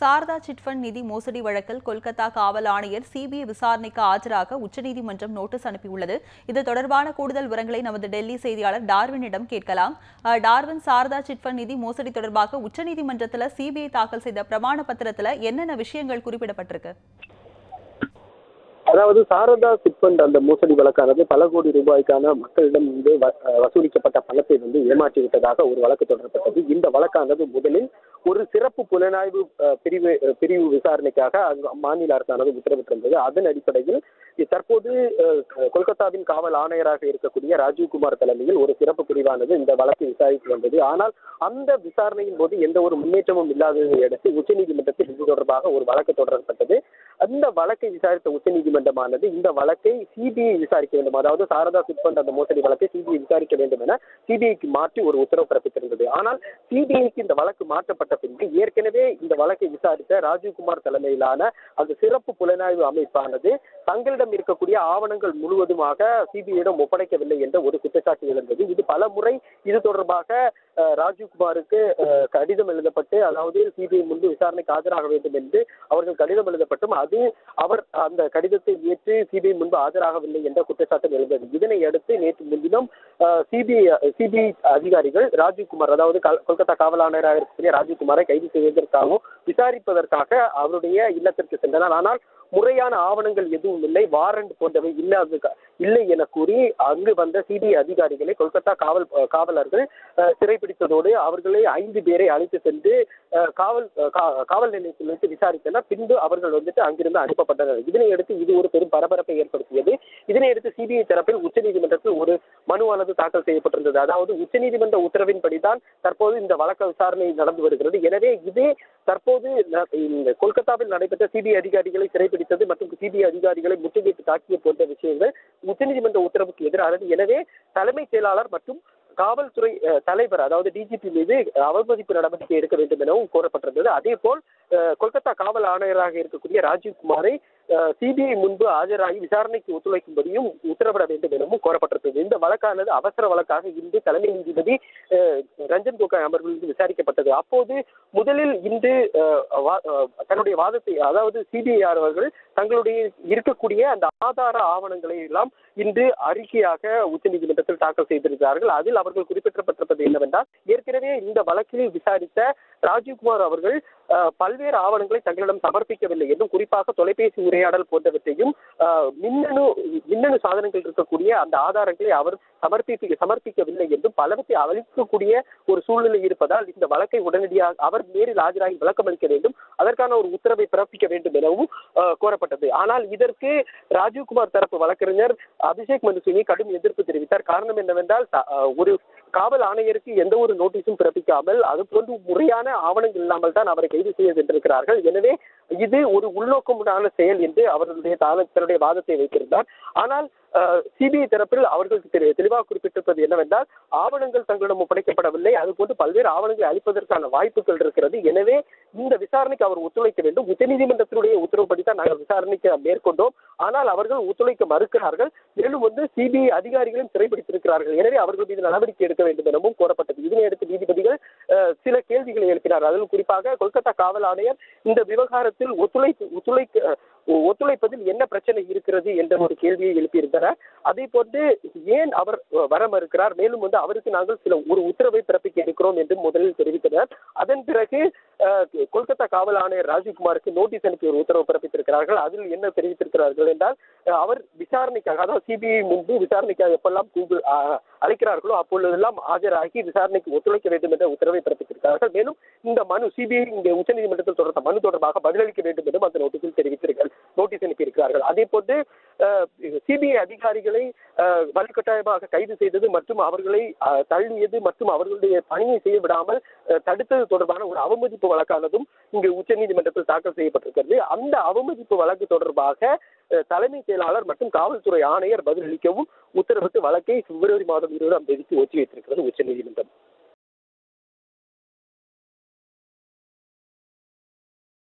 Saradha chit fund நிதி மோசடி வழக்கில் கொல்கத்தா காவல் ஆணையர் சிபிஐ விசாரணைக்கு ஆஜராக உச்சநீதிமன்றம் நோட்டீஸ் அனுப்பியுள்ளது. இது தொடர்பான கூடுதல் விவரங்களை நமது டெல்லி செய்தியாளர் டார்வினிடம் கேட்கலாம். டார்வின் சாரதா சிட்ஃபண்ட் நிதி மோசடி தொடர்பாக உச்சநீதிமன்றத்தில் சிபிஐ தாக்கல் செய்த பிரமாண பத்திரத்தில் என்னென்ன விஷயங்கள் குறிப்பிடப்பட்டிருக்கு? அதாவது சாரதா சிட்பண்ட் அந்த மோசடி வழக்கானது பல கோடி ரூபாய்க்கான மக்களிடம் வந்து வசூலிக்கப்பட்ட பணத்தை வந்து ஏமாற்றி விட்டதாக ஒரு வழக்கு தொடரப்பட்டது. இந்த வழக்கானது முதலில் ஒரு சிறப்பு புலனாய்வு பிரிவு பிரிவு விசாரணைக்காக அங்கு மாநில அரசானது உத்தரவிட்டிருந்தது. அதன் அடிப்படையில் தற்போது கொல்கத்தாவின் காவல் ஆணையராக இருக்கக்கூடிய ராஜீவ்குமார் தலைமையில் ஒரு சிறப்பு பிரிவானது இந்த வழக்கை விசாரித்து வந்தது. ஆனால் அந்த விசாரணையின் போது எந்த ஒரு முன்னேற்றமும் இல்லாததை அடுத்து உச்சநீதிமன்றத்தில் இது தொடர்பாக ஒரு வழக்கு தொடரப்பட்டது. அந்த வழக்கை விசாரித்த உச்சநீதிமன்றமானது இந்த வழக்கை சிபிஐ விசாரிக்க வேண்டும். அதாவது சாரதா சிட்பண்ட் அந்த மோசடி வழக்கை சிபிஐ விசாரிக்க வேண்டும் என சிபிஐக்கு மாற்றி ஒரு உத்தரவு பிறப்பித்திருந்தது. ஆனால் சிபிஐக்கு இந்த வழக்கு மாற்றப்பட்ட பின்பு ஏற்கனவே இந்த வழக்கை விசாரித்த ராஜீவ்குமார் தலைமையிலான அந்த சிறப்பு புலனாய்வு அமைப்பானது தங்களிடம் இருக்கக்கூடிய ஆவணங்கள் முழுவதுமாக சிபிஐயிடம் ஒப்படைக்கவில்லை என்ற ஒரு குற்றச்சாட்டு எழுந்தது. இது பல முறை இது தொடர்பாக ராஜீவ்குமாருக்கு கடிதம் எழுதப்பட்டு அதாவது சிபிஐ முன்பு விசாரணைக்கு ஆஜராக வேண்டும் என்று அவர்கள் கடிதம் எழுதப்பட்டும் அது அவர் அந்த கடிதத்தை ஏற்று சிபிஐ முன்பு ஆஜராகவில்லை என்ற குற்றச்சாட்டு எழுந்தது. இதனை அடுத்து நேற்று முன்தினம் சிபிஐ சிபிஐ அதிகாரிகள் ராஜீவ்குமார் அதாவது கொல்கத்தா காவல் ஆணையராக இருக்கக்கூடிய ராஜீவ்குமாரை கைது செய்வதற்காகவும் விசாரிப்பதற்காக அவருடைய இல்லத்திற்கு சென்றனர். ஆனால் முறையான ஆவணங்கள் எதுவும் இல்லை. வாரண்ட் போன்றவை இல்லாத இல்லை என கூறி அங்கு வந்த சிபிஐ அதிகாரிகளை கொல்கத்தா காவல் காவலர்கள் அஹ், சிறைப்பிடித்ததோடு அவர்களை ஐந்து பேரை அழைத்து சென்று அஹ், காவல் காவல் நிலையத்தில் வைத்து விசாரித்தனர். பின்பு அவர்கள் வந்துட்டு அங்கிருந்து அனுப்பப்பட்டனர். இதனையடுத்து இது ஒரு பெரும் பரபரப்பை ஏற்படுத்தியது. இதனையடுத்து சிபிஐ தரப்பில் உச்சநீதிமன்றத்தில் ஒரு மனுவானது தாக்கல் செய்யப்பட்டிருந்தது. அதாவது உச்சநீதிமன்ற உத்தரவின்படிதான் தற்போது இந்த வழக்கு விசாரணை நடந்து வருகிறது. எனவே இதே தற்போது கொல்கத்தாவில் நடைபெற்ற சிபிஐ அதிகாரிகளை சிறைப்பிடித்தது மற்றும் சிபிஐ அதிகாரிகளை முற்றுகையிட்டு தாக்கிய போன்ற விஷயங்கள் உச்சநீதிமன்ற உத்தரவுக்கு எதிரானது. எனவே தலைமைச் செயலாளர் மற்றும் காவல்துறை அஹ், தலைவர் அதாவது டிஜிபி மீது அவமதிப்பு நடவடிக்கை எடுக்க வேண்டும் எனவும் கோரப்பட்டிருந்தது. அதே போல் அஹ், கொல்கத்தா காவல் ஆணையராக இருக்கக்கூடிய ராஜீவ்குமாரை சிபிஐ முன்பு ஆஜராகி விசாரணைக்கு ஒத்துழைக்கும்படியும் உத்தரவிட வேண்டும் எனவும் கோரப்பட்டிருந்தது இந்த வழக்கானது அவசர வழக்காக இன்று தலைமை நீதிபதி ரஞ்சன் கோகாய் அமர்வில் விசாரிக்கப்பட்டது. அப்போது முதலில் இன்று தன்னுடைய வாதத்தை அதாவது சிபிஐ அவர்கள் தங்களுடைய இருக்கக்கூடிய அந்த ஆதார ஆவணங்களை எல்லாம் இன்று அறிக்கையாக உச்சநீதிமன்றத்தில் தாக்கல் செய்திருக்கிறார்கள். அதில் அவர்கள் குறிப்பிடப்பட்டிருப்பது என்னவென்றால் ஏற்கனவே இந்த வழக்கில் விசாரித்த ராஜீவ்குமார் அவர்கள் பல்வேறு ஆவணங்களை தங்களிடம் சமர்ப்பிக்கவில்லை என்றும் குறிப்பாக தொலைபேசி உரையாடல் போன்றவற்றையும் மின்னணு மின்னணு சாதனங்கள் இருக்கக்கூடிய அந்த ஆதாரங்களை அவர் சமர்ப்பிக்க சமர்ப்பிக்கவில்லை என்றும் பலவற்றை அளிக்கக்கூடிய ஒரு சூழ்நிலை இருப்பதால் இந்த வழக்கை உடனடியாக அவர் நேரில் ஆஜராகி விளக்கம் அளிக்க வேண்டும். அதற்கான ஒரு உத்தரவை பிறப்பிக்க வேண்டும் எனவும் அஹ், கோரப்பட்டது. ஆனால் இதற்கு ராஜீவ்குமார் தரப்பு வழக்கறிஞர் அபிஷேக் மனு சிங்கி கடும் எதிர்ப்பு தெரிவித்தார். காரணம் என்னவென்றால் அஹ், ஒரு காவல் ஆணையருக்கு எந்த ஒரு நோட்டீஸும் பிறப்பிக்காமல் அது போன்று முறையான ஆவணங்கள் இல்லாமல் தான் அவரை கைது செய்ய சென்றிருக்கிறார்கள் எனவே இது ஒரு உள்நோக்கமுடான செயல் என்று அவர்களுடைய தான- தன்னுடைய வாதத்தை வைத்திருந்தார். ஆனால் சிபிஐ தரப்பில் அவர்களுக்கு தெளிவாக குறிப்பிட்டிருப்பது என்னவென்றால் ஆவணங்கள் தங்களிடம் ஒப்படைக்கப்படவில்லை. அதுபோன்று பல்வேறு ஆவணங்களை அளிப்பதற்கான வாய்ப்புகள் இருக்கிறது. எனவே இந்த விசாரணைக்கு அவர் ஒத்துழைக்க வேண்டும். உச்சநீதிமன்றத்தினுடைய உத்தரவுப்படி தான் நாங்கள் விசாரணைக்கு மேற்கொண்டோம். ஆனால் அவர்கள் ஒத்துழைக்க மறுக்கிறார்கள். மேலும் வந்து சிபிஐ அதிகாரிகளும் சிறைப்பிடித்திருக்கிறார்கள் எனவே அவர்கள் மீது நடவடிக்கை எடுக்க வேண்டும் எனவும் கோரப்பட்டது. இதனையடுத்து நீதிபதிகள் அஹ், சில கேள்விகளை எழுப்பினார். அதில் குறிப்பாக கொல்கத்தா காவல் ஆணையர் இந்த விவகாரத்தை விஷயத்தில் ஒத்துழைப்பு ஒத்துழைக்க ஒத்துழைப்பதில் என்ன பிரச்சனை இருக்கிறது என்ற ஒரு கேள்வியை எழுப்பியிருந்தனர். அதே போன்று ஏன் அவர் வர மறுக்கிறார்? மேலும் வந்து அவருக்கு நாங்கள் சில ஒரு உத்தரவை பிறப்பிக்க இருக்கிறோம் என்று முதலில் தெரிவித்தனர். அதன் பிறகு கொல்கத்தா காவல் ஆணையர் ராஜீவ்குமாருக்கு நோட்டீஸ் அனுப்பி ஒரு உத்தரவு பிறப்பித்திருக்கிறார்கள். அதில் என்ன தெரிவித்திருக்கிறார்கள் என்றால் அவர் விசாரணைக்காக அதாவது சிபிஐ முன்பு விசாரணைக்காக எப்பெல்லாம் கூகுள் அழைக்கிறார்களோ அப்பொழுதெல்லாம் ஆஜராகி விசாரணைக்கு ஒத்துழைக்க வேண்டும் என்ற உத்தரவை பிறப்பித்திருக்கிறார்கள். மேலும் இந்த மனு சிபிஐ இங்கே உச்சநீதிமன்றத்தில் தொடர்ந்த மனு தொடர்பாக பதிலளிக்க வேண்டும் என்றும் அந்த நோட்டீஸில் தெரிவித்திருக்கிறார்கள். நோட்டீஸ் அனுப்பியிருக்கிறார்கள். அதே போன்று சிபிஐ அதிகாரிகளை வலுக்கட்டாயமாக கைது செய்தது மற்றும் அவர்களை தள்ளியது மற்றும் அவர்களுடைய பணியை செய்ய விடாமல் அஹ், தடுத்தது தொடர்பான ஒரு அவமதிப்பு வழக்கானதும் இங்கு உச்சநீதிமன்றத்தில் தாக்கல் செய்யப்பட்டிருக்கிறது. அந்த அவமதிப்பு வழக்கு தொடர்பாக தலைமை செயலாளர் மற்றும் காவல்துறை ஆணையர் பதிலளிக்கவும் உத்தரவிட்டு வழக்கை பிப்ரவரி மாதம் இருபதாம் தேதிக்கு ஒத்தி வைத்திருக்கிறது உச்சநீதிமன்றம்.